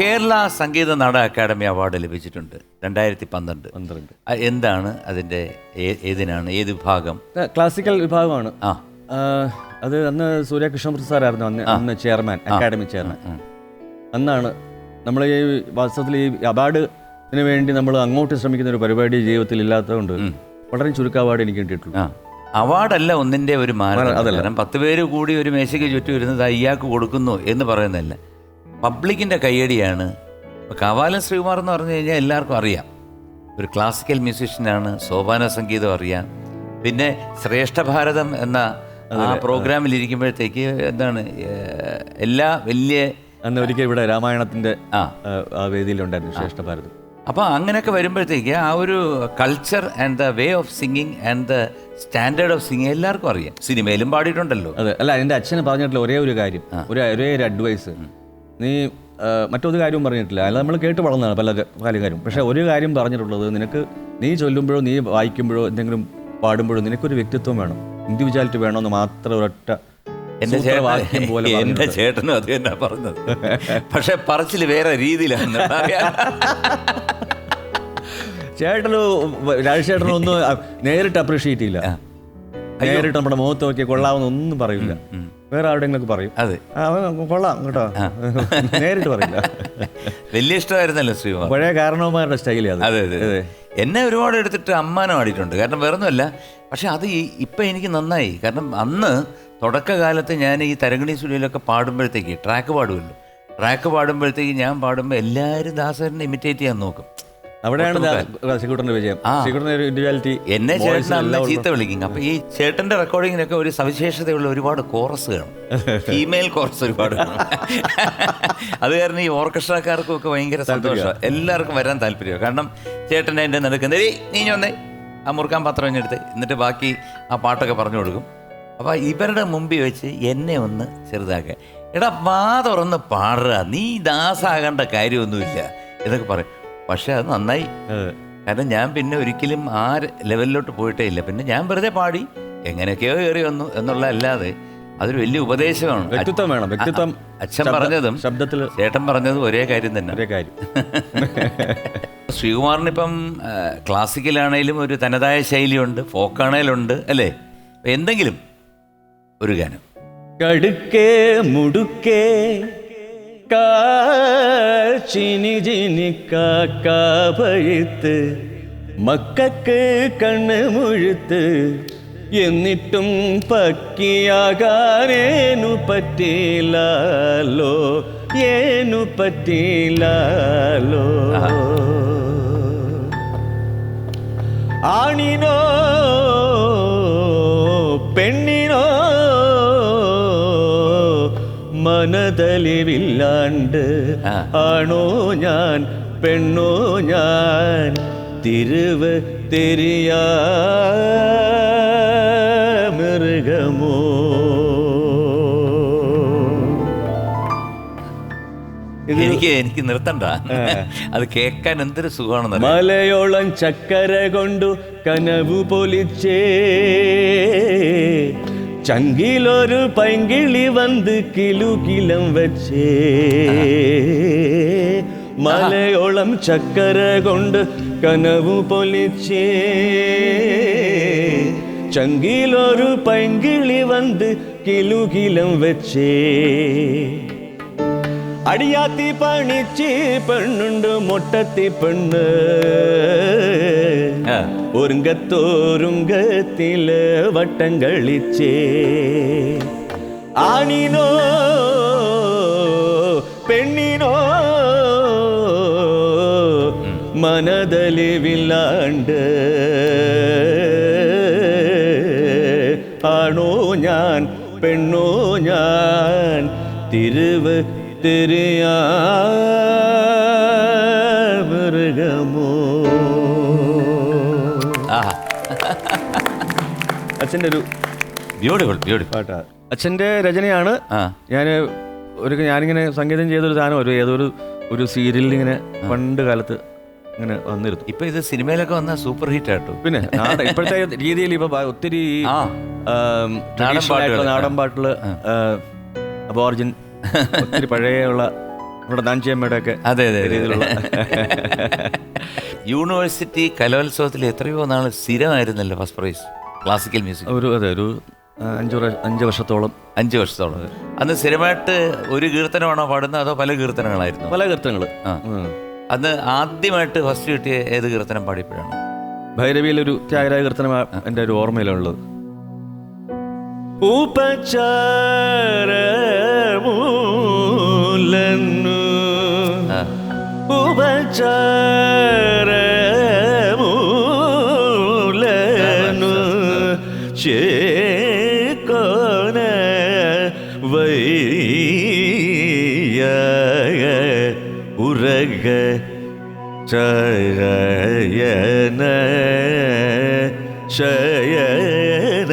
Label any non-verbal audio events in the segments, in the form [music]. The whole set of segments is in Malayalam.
കേരള സംഗീത നാടക അക്കാദമി അവാർഡ് ലഭിച്ചിട്ടുണ്ട്. രണ്ടായിരത്തി പന്ത്രണ്ട്. പന്ത്രണ്ട് എന്താണ് അതിന്റെ ഏതിനാണ് ഏത് വിഭാഗം? ക്ലാസിക്കൽ വിഭാഗമാണ്. ആ. അത് അന്ന് സൂര്യകൃഷ്ണ പ്രസാദായിരുന്നു അന്ന് അന്ന് ചെയർമാൻ അക്കാദമി ചെയർമാൻ അന്നാണ് നമ്മൾ ഈ വാസ്തവത്തിൽ ഈ അവാർഡ് അവാർഡിന് വേണ്ടി നമ്മൾ അങ്ങോട്ട് ശ്രമിക്കുന്ന ഒരു പരിപാടി ജീവിതത്തിൽ ഇല്ലാത്തതുകൊണ്ട് വളരെ ചുരുക്കം അവാർഡ് എനിക്ക് കിട്ടിയിട്ടുള്ളൂ അവാർഡല്ല ഒന്നിന്റെ ഒരു മാനം അതല്ല. കാരണം പത്ത് പേര് കൂടി ഒരു മേശയ്ക്ക് ചുറ്റും ഇരുന്നത് അയ്യാക്ക് കൊടുക്കുന്നു എന്ന് പറയുന്നതല്ല. പബ്ലിക്കിന്റെ കയ്യടിയാണ്. ഇപ്പോൾ കാവാലൻ ശ്രീകുമാർ എന്ന് പറഞ്ഞു കഴിഞ്ഞാൽ എല്ലാവർക്കും അറിയാം. ഒരു ക്ലാസിക്കൽ മ്യൂസീഷ്യനാണ് സോപാന സംഗീതം അറിയാം. പിന്നെ ശ്രേഷ്ഠ ഭാരതം എന്ന ആ പ്രോഗ്രാമിൽ ഇരിക്കുമ്പോഴത്തേക്ക് എന്താണ് എല്ലാ വലിയ അന്ന് ഒരിക്കൽ ഇവിടെ രാമായണത്തിന്റെ ആ. ആ, ആ വേദിയിലുണ്ടായിരുന്നു ശ്രേഷ്ഠ ഭാരതം. അപ്പോൾ അങ്ങനെയൊക്കെ വരുമ്പോഴത്തേക്ക് ആ ഒരു culture and the way of singing and the standard of singing എല്ലാവർക്കും അറിയാം. സിനിമയിലും പാടിയിട്ടുണ്ടല്ലോ. അതെ. അല്ല എന്റെ അച്ഛന് പറഞ്ഞിട്ടുള്ള ഒരേ ഒരു കാര്യം ഒരു ഒരേ ഒരു അഡ്വൈസ് നീ മറ്റൊരു കാര്യവും പറഞ്ഞിട്ടില്ല. അല്ല നമ്മൾ കേട്ട് വളർന്നതാണ് പല പല കാര്യം പക്ഷേ ഒരു കാര്യം പറഞ്ഞിട്ടുള്ളത് നിനക്ക് നീ ചൊല്ലുമ്പോഴോ നീ വായിക്കുമ്പോഴോ എന്തെങ്കിലും പാടുമ്പോഴോ നിനക്കൊരു വ്യക്തിത്വം വേണം. ഇൻഡിവിജ്വാലിറ്റി വേണമെന്ന് മാത്രം ഒരൊറ്റ എന്റെ വാക്യം പോലെ എന്റെ. ചേട്ടനും അത് തന്നെ പറഞ്ഞത്. പക്ഷെ പറച്ചിൽ വേറെ രീതിയിലാണ്. ചേട്ടന് ചേട്ടനൊന്നും ഒന്നും നേരിട്ട് അപ്രീഷിയേറ്റ് ചെയ്യില്ല. നേരിട്ട് നമ്മുടെ മുഖത്ത് നോക്കി കൊള്ളാവുന്ന ഒന്നും പറയില്ല വേറെ ആരുടെങ്കിലൊക്കെ പറയും. അതെ. കൊള്ളാം കേട്ടോ. [laughs] നേരിട്ട് പറയില്ല. [laughs] വലിയ ഇഷ്ടമായിരുന്നല്ലോ ശ്രീ പഴയ കാരണവന്മാരുടെ സ്റ്റൈലേ അത്. അതെ അതെ എന്നെ ഒരുപാട് എടുത്തിട്ട് അമ്മാനം ആടിയിട്ടുണ്ട് കാരണം വേറൊന്നുമല്ല. പക്ഷെ അത് ഇപ്പം എനിക്ക് നന്നായി. കാരണം അന്ന് തുടക്കകാലത്ത് ഞാൻ ഈ തരങ്കണി സ്റ്റുഡിയോയിലൊക്കെ പാടുമ്പോഴത്തേക്ക് ട്രാക്ക് പാടുമല്ലോ. ട്രാക്ക് പാടുമ്പോഴത്തേക്ക് ഞാൻ പാടുമ്പോൾ എല്ലാവരും ദാസരനെ ഇമിറ്റേറ്റ് ചെയ്യാൻ നോക്കും. അവിടെയാണ് ശ്രീകുട്ടന്റെ വിജയം. ഇൻഡിവിജ്വാലിറ്റി എന്നെ ചേട്ടൻ അന്ന് ചീത്ത വിളിക്കും. അപ്പൊ ഈ ചേട്ടന്റെ റെക്കോർഡിങ്ങിനൊക്കെ ഒരു സവിശേഷതയുള്ള ഒരുപാട് കോറസ് കാണും. ഫീമെയിൽ കോറസ് ഒരുപാട് കാണും. അത് കാരണം ഈ ഓർക്കസ്ട്രക്കാർക്കും ഒക്കെ ഭയങ്കര സന്തോഷം എല്ലാവർക്കും വരാൻ താല്പര്യമാണ് കാരണം ചേട്ടൻ എന്റെ നടക്കുന്ന "ഏയ്, നീ വന്നേ. ആ മുറുക്കാൻ പത്രം എടുത്ത്. എന്നിട്ട് ബാക്കി ആ പാട്ടൊക്കെ പറഞ്ഞു കൊടുക്കും. അപ്പോൾ ഇവരുടെ മുമ്പിൽ വെച്ച് എന്നെ ഒന്ന് ചെറുതാക്കുക എടാ വാ തുറന്ന് പാടുക നീ ദാസാകേണ്ട കാര്യമൊന്നുമില്ല. എന്നൊക്കെ പറയും. പക്ഷെ അത് നന്നായി. കാരണം ഞാൻ പിന്നെ ഒരിക്കലും ആ ലെവലിലോട്ട് പോയിട്ടേ ഇല്ല. പിന്നെ ഞാൻ വെറുതെ പാടി. എങ്ങനെയൊക്കെയോ കയറി വന്നു എന്നുള്ള അല്ലാതെ അതൊരു വലിയ ഉപദേശമാണ്. വ്യക്തിത്വം വേണം. വ്യക്തിത്വം അച്ഛൻ പറഞ്ഞതും ശബ്ദത്തിൽ ചേട്ടൻ പറഞ്ഞതും ഒരേ കാര്യം തന്നെ. ഒരേ കാര്യം. [laughs] ശ്രീകുമാറിനിപ്പം ക്ലാസിക്കലാണേലും ഒരു തനതായ ശൈലിയുണ്ട്. ഫോക്കാണേലുണ്ട് അല്ലേ? എന്തെങ്കിലും ഒരു ഗാനം. കടുക്കേ മുടുക്കേ കാച്ചിനി ജിനി കാക്കാപഴുത്ത് മക്കൾക്ക് കണ്ണ് മുഴുത്ത് എന്നിട്ടും പക്കിയാകാനേനു പറ്റിയില്ലല്ലോ ഏനു പറ്റിയില്ലല്ലോ. ആണിനോ മനതലിവില്ലാണ്ട്. ആണോ ഞാൻ പെണ്ണോ ഞാൻ തിരുവ് തെരിയാ മൃഗമോ? എനിക്ക് എനിക്ക് നിർത്തണ്ട. അത് കേൾക്കാൻ എന്തൊരു സുഖമാണെന്ന് മലയോളം ചക്കര കൊണ്ടു കനവു പൊലിച്ചേ ചങ്കിലൊരു പൈങ്കിളി വന്ന് കിലുകിലം വച്ചേ മലയോളം ചക്കര കൊണ്ട് കനവു പൊലിച്ചേ ചങ്കിലൊരു പൈങ്കിളി വന്ന് കിലുകിലം വച്ചേ അടിയാത്തി പണിച്ച് പെണ്ണുണ്ട് മൊട്ടത്തി പെണ്ണ് ആ. ഒരുങ്കത്തോരുങ്കത്തിൽ വട്ടം കളിച്ചേ ആണിനോ പെണ്ണിനോ മനതലിവില്ലാണ്ട് ആണോ ഞാൻ പെണ്ണോ ഞാൻ തിരുവ് തിരിയാ മൃഗമോ ആഹാ അച്ഛന്റെ ഒരു ബ്യൂട്ടിഫുൾ ബ്യൂട്ടിഫുൾ പാട്ടാ. അച്ഛന്റെ രചനയാണ്. ആ. ഞാൻ ഒരു ഞാനിങ്ങനെ സംഗീതം ചെയ്തൊരു സാധനം ഒരു ഏതൊരു ഒരു സീരിയലിൽ ഇങ്ങനെ പണ്ട് കാലത്ത് ഇങ്ങനെ വന്നിരുന്നു. ഇപ്പൊ ഇത് സിനിമയിലൊക്കെ വന്ന സൂപ്പർ ഹിറ്റ് ആട്ടോ. പിന്നെ നാടൻ ഇപ്പോഴത്തെ [laughs] രീതിയിൽ ഇപ്പൊ ഒത്തിരി ആ. ആം, traditional പാട്ടുകൾ. ആയിട്ടുള്ള നാടൻ പാട്ടുകൾ അബോർജിൻ [laughs] ഒത്തിരി പഴയുള്ള നമ്മുടെ നാഞ്ചിയമ്മയുടെ ഒക്കെ അതെ അതെ അതെ. രീതിയിലുള്ള [laughs] യൂണിവേഴ്സിറ്റി കലോത്സവത്തിൽ എത്രയോ നാൾ സ്ഥിരമായിരുന്നല്ലോ ഫസ്റ്റ് പ്രൈസ്. Classical music. ഒരു അതെ ഒരു അഞ്ച് അഞ്ച് വർഷത്തോളം. അഞ്ച് വർഷത്തോളം. അന്ന് സ്ഥിരമായിട്ട് ഒരു കീർത്തനമാണോ പാടുന്നത് അതോ പല കീർത്തനങ്ങളായിരുന്നു? പല കീർത്തനങ്ങൾ. അന്ന് ആദ്യമായിട്ട് ഫസ്റ്റ് കിട്ടിയ ഏത് കീർത്തനം പാടിയപ്പോഴാണ്? ഭൈരവിയിൽ ഒരു ത്യാഗരായ കീർത്തനം എന്റെ ഒരു ഓർമ്മയിലുള്ളത്. ഉപചാരമൂലന്നു ആ. ഉറക ചരയന ശയന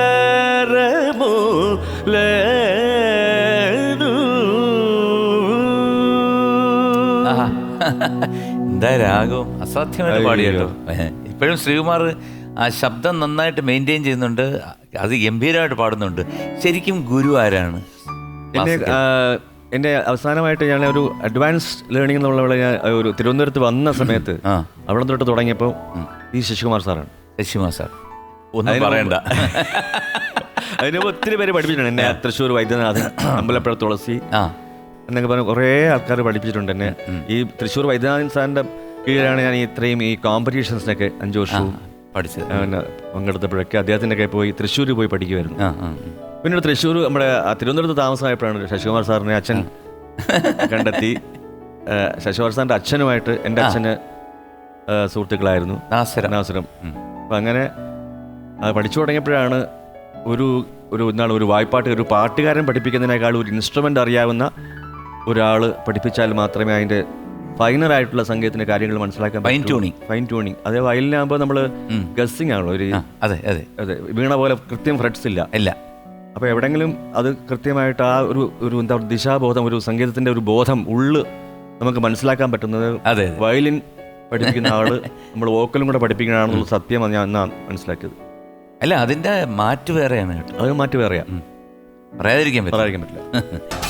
ഉപചാരമു. എന്താ രാഗവും അസാധ്യമായിട്ട് പാടിയല്ലോ. ഇപ്പോഴും ശ്രീകുമാർ ആ ശബ്ദം നന്നായിട്ട് മെയിന്റെയിൻ ചെയ്യുന്നുണ്ട്. അത് ഗംഭീരമായിട്ട് പാടുന്നുണ്ട്. ശരിക്കും ഗുരു ആരാണ്? എന്നെ എന്റെ അവസാനമായിട്ട് ഞാൻ ഒരു അഡ്വാൻസ്ഡ് ലേണിംഗ് എന്നുള്ള ഞാൻ ഒരു തിരുവനന്തപുരത്ത് വന്ന സമയത്ത് അവിടെ തൊട്ട് തുടങ്ങിയപ്പോൾ ഈ ശശികുമാർ സാറാണ്. ശശികുമാർ സാർ. ഒന്നും പറയണ്ട. [laughs] അതിന് ഒത്തിരി പേര് പഠിപ്പിച്ചിട്ടുണ്ട്. എന്നെ തൃശ്ശൂർ വൈദ്യനാഥൻ അമ്പലപ്പുഴ തുളസി എന്നൊക്കെ പറഞ്ഞ് കുറേ ആൾക്കാർ പഠിപ്പിച്ചിട്ടുണ്ട് എന്നെ. ഈ തൃശ്ശൂർ വൈദ്യനാഥൻ സാറിന്റെ കീഴിലാണ് ഞാൻ ഇത്രയും ഈ കോമ്പറ്റീഷൻസിനൊക്കെ അഞ്ച് വർഷവും പഠിച്ചത്. അങ്ങനെ പിന്നെ പങ്കെടുത്തപ്പോഴൊക്കെ അദ്ദേഹത്തിന്റെ ഒക്കെ പോയി തൃശ്ശൂർ പോയി പഠിക്കുമായിരുന്നു ആ ആ പിന്നീട് തൃശ്ശൂർ നമ്മുടെ ആ തിരുവനന്തപുരത്ത് താമസമായപ്പോഴാണ് ശശികുമാർ സാറിനെ അച്ഛൻ [laughs] കണ്ടെത്തി. ശശികുമാർ സാറിന്റെ അച്ഛനുമായിട്ട് എന്റെ അച്ഛന് സുഹൃത്തുക്കളായിരുന്നു. നാസരം. നാസുരം. അപ്പം അങ്ങനെ അത് പഠിച്ചു തുടങ്ങിയപ്പോഴാണ് ഒരു ഒരു എന്താണ് ഒരു വായ്പാട്ട് ഒരു പാട്ടുകാരൻ പഠിപ്പിക്കുന്നതിനേക്കാൾ ഒരു ഇൻസ്ട്രുമെന്റ് അറിയാവുന്ന ഒരാൾ പഠിപ്പിച്ചാൽ മാത്രമേ അതിന്റെ ഫൈനറായിട്ടുള്ള സംഗീതത്തിന്റെ കാര്യങ്ങൾ മനസ്സിലാക്കാൻ ഫൈൻ ട്യൂണിങ് ഫൈൻ ട്യൂണിങ് അതേ വയലിനാകുമ്പോൾ നമ്മൾ ഗസ്സിങ് ആണല്ലോ. ഒരു അതെ അതെ. അതെ വീണ പോലെ കൃത്യം ഫ്രെഡ്സ് ഇല്ല. ഇല്ല. അപ്പോൾ എവിടെങ്കിലും അത് കൃത്യമായിട്ട് ആ ഒരു ഒരു എന്താ പറയുക ദിശാബോധം ഒരു സംഗീതത്തിന്റെ ഒരു ബോധം ഉള്ള് നമുക്ക് മനസ്സിലാക്കാൻ പറ്റുന്നത് അതെ വയലിൻ പഠിപ്പിക്കുന്ന [laughs] ആൾ നമ്മൾ വോക്കലും കൂടെ പഠിപ്പിക്കുന്നതാണെന്നുള്ള സത്യം ഞാൻ എന്നാണ് മനസ്സിലാക്കിയത്. അല്ല അതിന്റെ മാറ്റ് വേറെയാണ് കേട്ടോ. അത് മാറ്റ് വേറെയാ. പറയാതിരിക്കാൻ പറ്റില്ല. പറയാതിരിക്കാൻ പറ്റില്ല. [laughs]